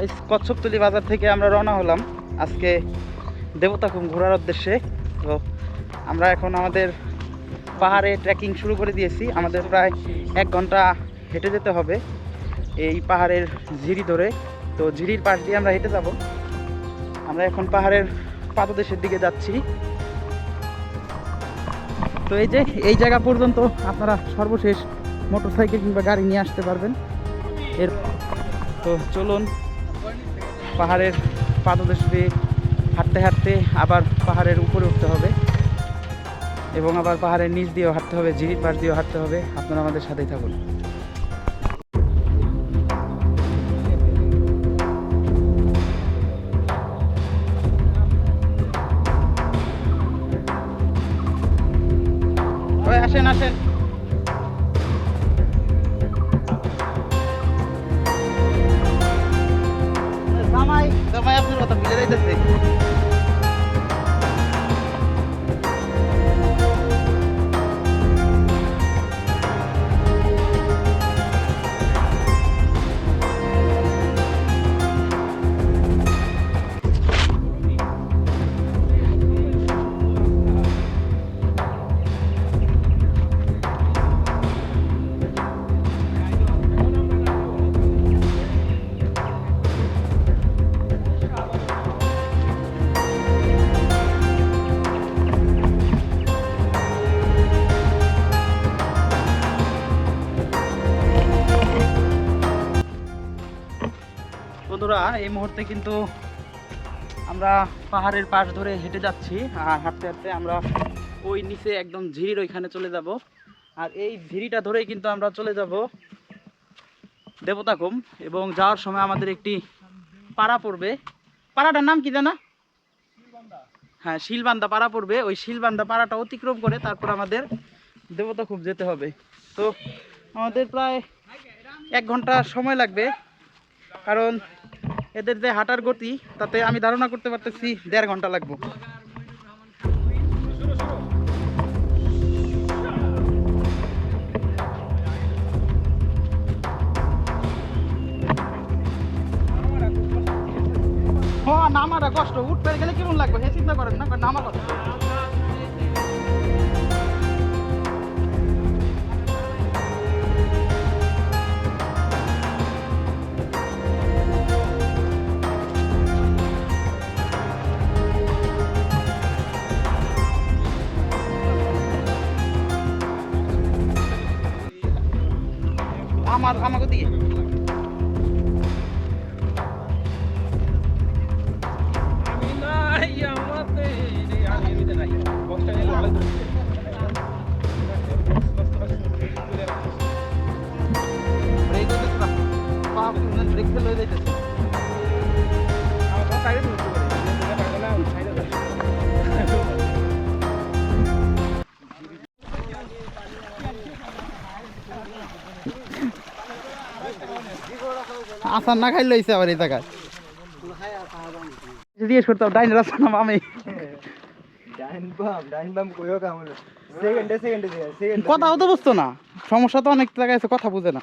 Guys Kachchhaptali বাজার থেকে আমরা রওনা হলাম। আজকে দেবতাখুম ঘোরার উদ্দেশ্যে। তো আমরা এখন আমাদের পাহাড়ে ট্রেকিং শুরু করে দিয়েছি। আমাদের প্রায় এক ঘণ্টা হেঁটে যেতে হবে এই পাহাড়ের ঝিরি ধরে। তো ঝিরির পাশ দিয়ে আমরা হেঁটে যাব। আমরা এখন পাহাড়ের পাদদেশের দিকে যাচ্ছি। তো এই যে, এই জায়গা পর্যন্ত আপনারা সর্বশেষ মোটরসাইকেল কিংবা গাড়ি নিয়ে আসতে পারবেন। এর তো চলুন পাহাড়ের পাদদেশ দিয়ে হাঁটতে হাঁটতে আবার পাহাড়ের উপরে উঠতে হবে এবং আবার পাহাড়ের নিচ দিয়েও হাঁটতে হবে, ঝিরির পাশ দিয়েও হাঁটতে হবে। আপনারা আমাদের সাথেই থাকুন। আসেন আসেন। জামাই জামাই আপনার কথা বুঝে যাইতেছে বন্ধুরা, এই মুহূর্তে কিন্তু আমরা পাহাড়ের পাশ ধরে হেঁটে যাচ্ছি আর হাঁটতে হাঁটতে আমরা ওই নিচে একদম ঝিরির ওইখানে চলে যাব। আর এই ঝিরিটা ধরেই কিন্তু আমরা চলে যাব দেবতাকুম এবং যাওয়ার সময় আমাদের একটি পাড়া পড়বে। পাড়াটার নাম কি জানা? হ্যাঁ শিলবান্দা পাড়া পড়বে। ওই শিলবান্দা পাড়াটা অতিক্রম করে তারপর আমাদের দেবতাকুম যেতে হবে। তো আমাদের প্রায় এক ঘণ্টা সময় লাগবে। কারণ এদের যে হাঁটার গতি, তাতে আমি ধারণা করতে পারতেছি দেড় ঘণ্টা লাগবে। হ্যাঁ নামাটা কষ্ট। উঠতে গেলে কেমন লাগবে? হে, চিন্তা করেন না নামা কষ্ট ব্রেক হইতেছে না পা ব্রেক ফেল হয়ে যাইতেছে আসার না খাইলে আবার এই জায়গায়। জিজ্ঞেস করতাম ডাইন রাস্তা না আমি কথাও তো বুঝতো না। সমস্যা তো অনেক জায়গায় আছে কথা বুঝে না।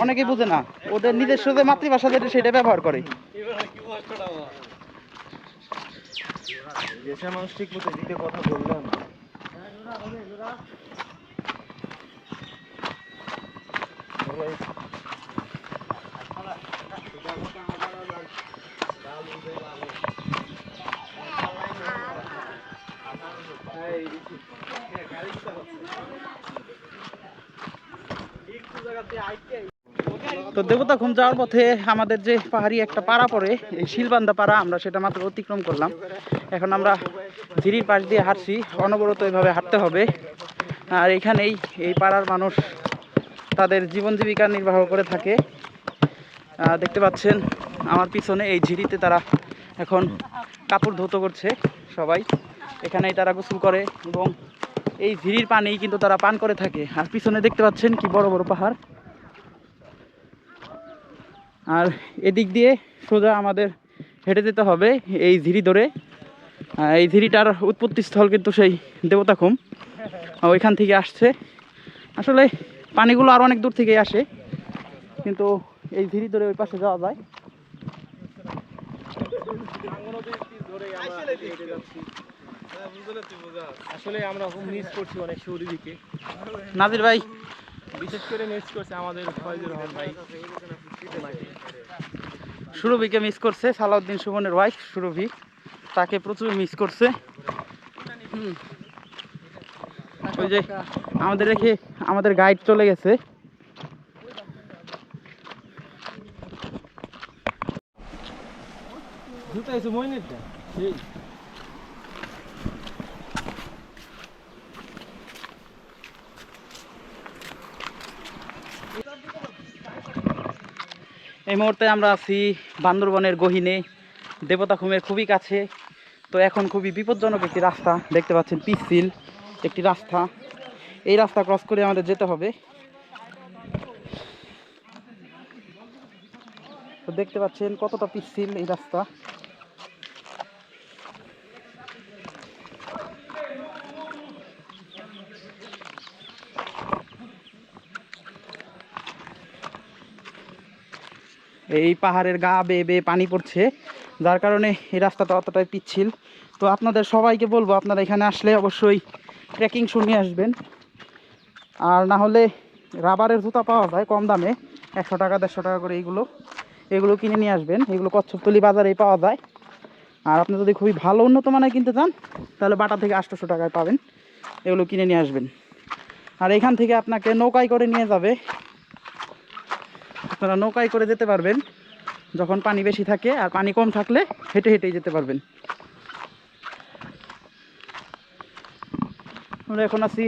অনেকে বুঝে। না। ওদের নিজস্ব যে মাতৃভাষা যেটা সেটা ব্যবহার করে। দেশের মানুষ ঠিক মতো দিতে কথা বললাম তো দেবতা ঘুম যাওয়ার পথে আমাদের যে পাহাড়ি একটা পাড়া পড়ে, এই শিলবান্ধা পাড়া আমরা সেটা মাত্র অতিক্রম করলাম। এখন আমরা ঝিরির পাশ দিয়ে হাঁটছি, অনবরত এভাবে হাঁটতে হবে। আর এখানেই এই পাড়ার মানুষ তাদের জীবন জীবিকা নির্বাহ করে থাকে। দেখতে পাচ্ছেন, আমার পিছনে এই ঝিরিতে তারা এখন কাপড় ধৌত করছে সবাই। এখানেই তারা গোসল করে এবং এই ঝিরির পানি কিন্তু তারা পান করে থাকে। আর পিছনে দেখতে পাচ্ছেন কি বড় বড় পাহাড়। আর এদিক দিয়ে সোজা আমাদের হেঁটে যেতে হবে এই ঝিরি ধরে। এই ধিরিটার উৎপত্তি স্থল কিন্তু সেই দেবতাখুম। আহ, ওইখান থেকে আসছে। আসলে পানিগুলো আর অনেক দূর থেকেই আসে কিন্তু এই ধিরি ধরে ওই পাশে যাওয়া যায়। আসলে আমরা মিস করছি অনেক শহরি নাজির ভাই। বিশেষ করে মিস করছে আমাদের ফয়জুর রহমান ভাই। সুরভিকে মিস করছে, সালাউদ্দিন সুমনের ওয়াইফ সুরভি। তাকে প্রচুর মিস করছে। ওই যে আমাদের রেখে আমাদের গাইড চলে গেছে। জুতা এসে মইনেরটা? সেই। এই মুহূর্তে আমরা আছি বান্দরবনের গহিনে, দেবতা খুমের খুবই কাছে। তো এখন খুবই বিপজ্জনক একটি রাস্তা, দেখতে পাচ্ছেন পিসিল একটি রাস্তা। এই রাস্তা ক্রস করে আমাদের যেতে হবে। তো দেখতে পাচ্ছেন কতটা পিসিল এই রাস্তা। এই পাহাড়ের গা বেয়ে বেয়ে পানি পড়ছে, যার কারণে এই রাস্তাটা অতটাই পিচ্ছিল। তো আপনাদের সবাইকে বলব, আপনারা এখানে আসলে অবশ্যই ট্রেকিং শু নিয়ে আসবেন। আর না হলে রাবারের জুতা পাওয়া যায় কম দামে, একশো টাকা, দেড়শো টাকা করে এইগুলো। এগুলো কিনে নিয়ে আসবেন, এগুলো কচ্ছপতলি বাজারেই পাওয়া যায়। আর আপনি যদি খুবই ভালো উন্নত মানের কিনতে চান, তাহলে বাটা থেকে আটশোশো টাকায় পাবেন। এগুলো কিনে নিয়ে আসবেন। আর এখান থেকে আপনাকে নৌকায় করে নিয়ে যাবে আপনারা নৌকায় করে যেতে পারবেন। যখন পানি বেশি থাকে আর পানি কম থাকলে হেঁটে হেঁটেই যেতে পারবেন। আমরা এখন আছি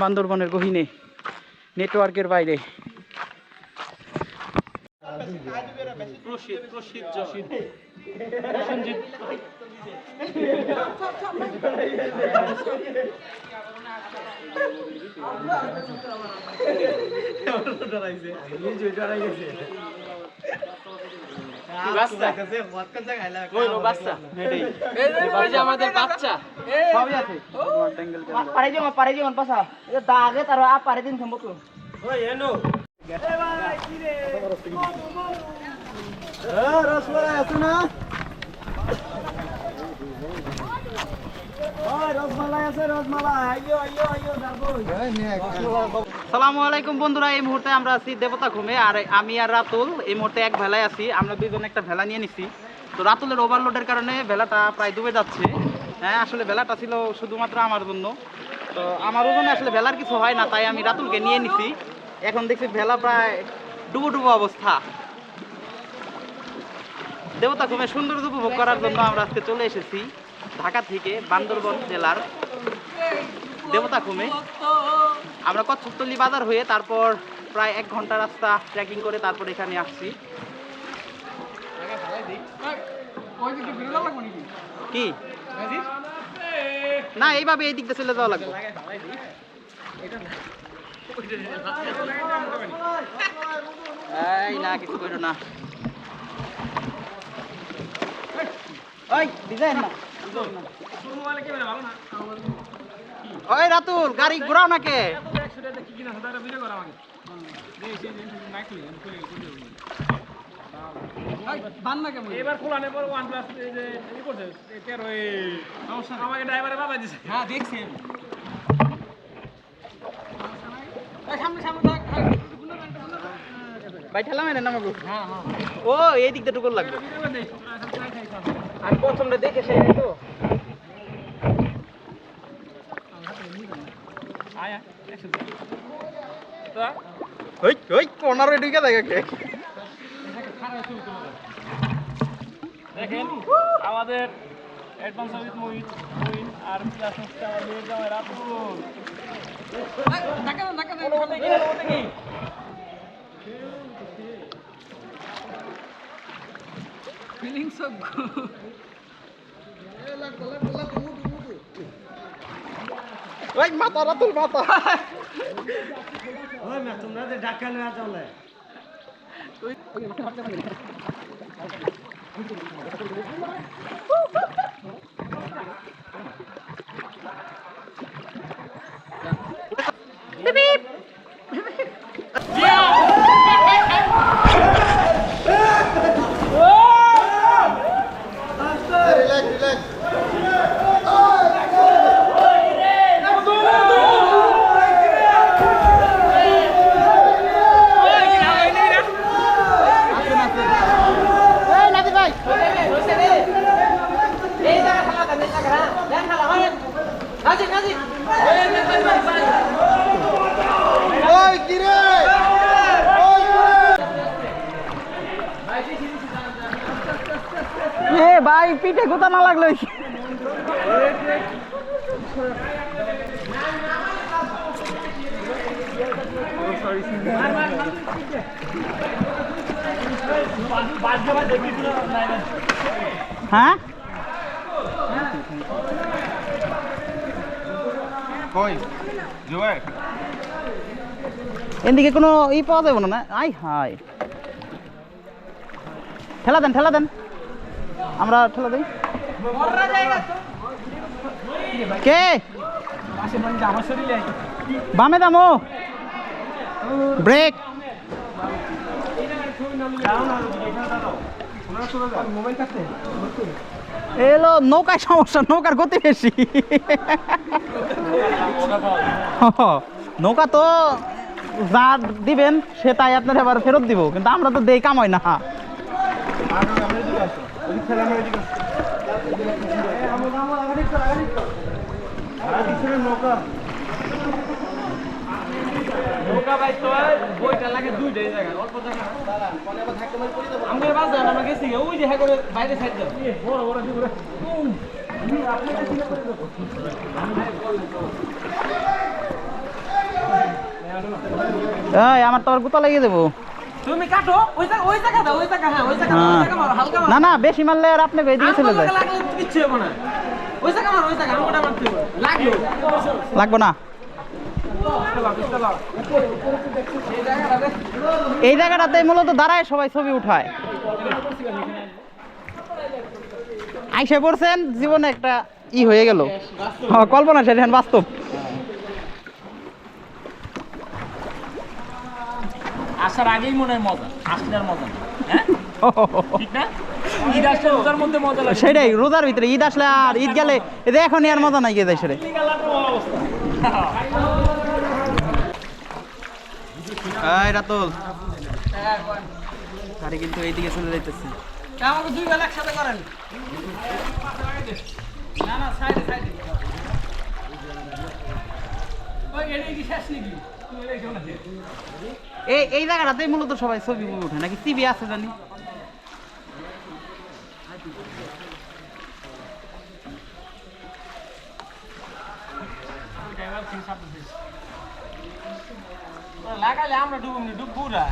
বান্দরবনের গহিনে নেটওয়ার্কের বাইরে। আমাদের দাগে তার পারে দিন সম্ভব রসমালাই আছে না সালামু আলাইকুম বন্ধুরা এই মুহূর্তে আমরা আছি দেবতা ঘুমে আর আমি আর রাতুল এই মুহূর্তে এক ভেলায় আছি। আমরা দুজন একটা ভেলা নিয়ে নিছি। তো রাতুলের ওভারলোডের কারণে ভেলাটা প্রায় ডুবে যাচ্ছে। হ্যাঁ আসলে ভেলাটা ছিল শুধুমাত্র আমার জন্য। তো আমার ওজনে আসলে ভেলার কিছু হয় না তাই আমি রাতুলকে নিয়ে নিছি। এখন দেখছি ভেলা প্রায় ডুবো ডুবো অবস্থা। দেবতা ঘুমে সৌন্দর্য উপভোগ করার জন্য আমরা আজকে চলে এসেছি। ঢাকা থেকে বান্দরবন জেলার দেবতা ঘুমে আমরা কচ্ছপতলি বাজার হয়ে তারপর প্রায় এক ঘণ্টা রাস্তা ট্রেকিং করে তারপর এখানে আসছি। কি? না, এইভাবে এই দিকটা চলে যাওয়া লাগবে। না, কিছু করো না। ওই ডিজাইন না। ওই রাতুল গাড়ি ঘোরাও না কে এবার খোলা নেই পর ওয়ান প্লাস এই যে ই করছে এই তেরো আমাকে ড্রাইভারে বাবা দিছে। হ্যাঁ দেখছি ভাই ঠেলা মেরে না মাগু ও এই দিক দিয়ে টুকুর লাগবে। আমি প্রথমটা দেখে সেই তো। আয়া ওই ওই কর্নারে ঢুকে কে দেখেন আমাদের অ্যাডভান্স সার্ভিস মুইন মুইন আর প্লাস হচ্ছে আমাদের জামাই রাতুল। কি অনুমতি কি ওই মাথা রাতুল মাথা। ওই না তোমরা যে ডাক্কা লয়া চলে। এ ভাই পিঠে গোতা না লাগল হ্যাঁ? এদিকে কোনো ই পাওয়া যাবে না না? আই হাই ঠেলা দেন ঠেলা দেন। আমরা ঠেলা দিই। কে? বামে দামো। ব্রেক। এলো, নৌকায় সমস্যা, নৌকার গতি বেশি। নৌকা তো যা দিবেন, সে তাই আপনার আবার ফেরত দিব, কিন্তু আমরা তো দেই কামাই না। নৌকা। বাইক তো বইটা লাগে দুইটাই জায়গা অল্প জায়গা। আমাদের বাস আমরা গেছি ওই যে হ্যাঁ করে বাইরে সাইড দাও বড় বড় কি করে। আমার তো আর গুতা লাগিয়ে দেবো। তুমি কাটো ওই জায়গা ওই জায়গা দাও ওই জায়গা হ্যাঁ ওই জায়গা ওই জায়গা মারো হালকা মারো। না না বেশি মারলে আর আপনি চলে যায়। লাগলে কিচ্ছু হবে না। ওই জায়গা মারো ওই জায়গা আঙ্গুলটা মারতে হবে। লাগল লাগবো না। এই জায়গাটাতে মূলত দাঁড়ায় সবাই ছবি উঠায়। আইসে পড়ছেন জীবনে একটা ই হয়ে গেল। হ্যাঁ, কল্পনা সেটা বাস্তব। আসার আগেই মনে হয় মজা আসলে আর মজা হ্যাঁ? ঠিক না? ঈদ আসলে ওটার মধ্যে মজা লাগে। সেটাই রোজার ভিতরে ঈদ আসলে আর ঈদ গেলে এখন আর মজা নাই গিয়ে দেয় সেরে এই রাতুল। গাড়ি কিন্তু এইদিকে চলে যাইতেছে। আমাকে দুই বেলা একসাথে করেন। না না সাইডে সাইডে। ওই এটাই কি শেষ নাকি? তুমি এটাই কেমন আছে এই এই জায়গাটাতেই মূলত সবাই ছবি উঠে নাকি টিভি আছে জানি? লাগালে আমরা ডুবুনি ডুব পুরা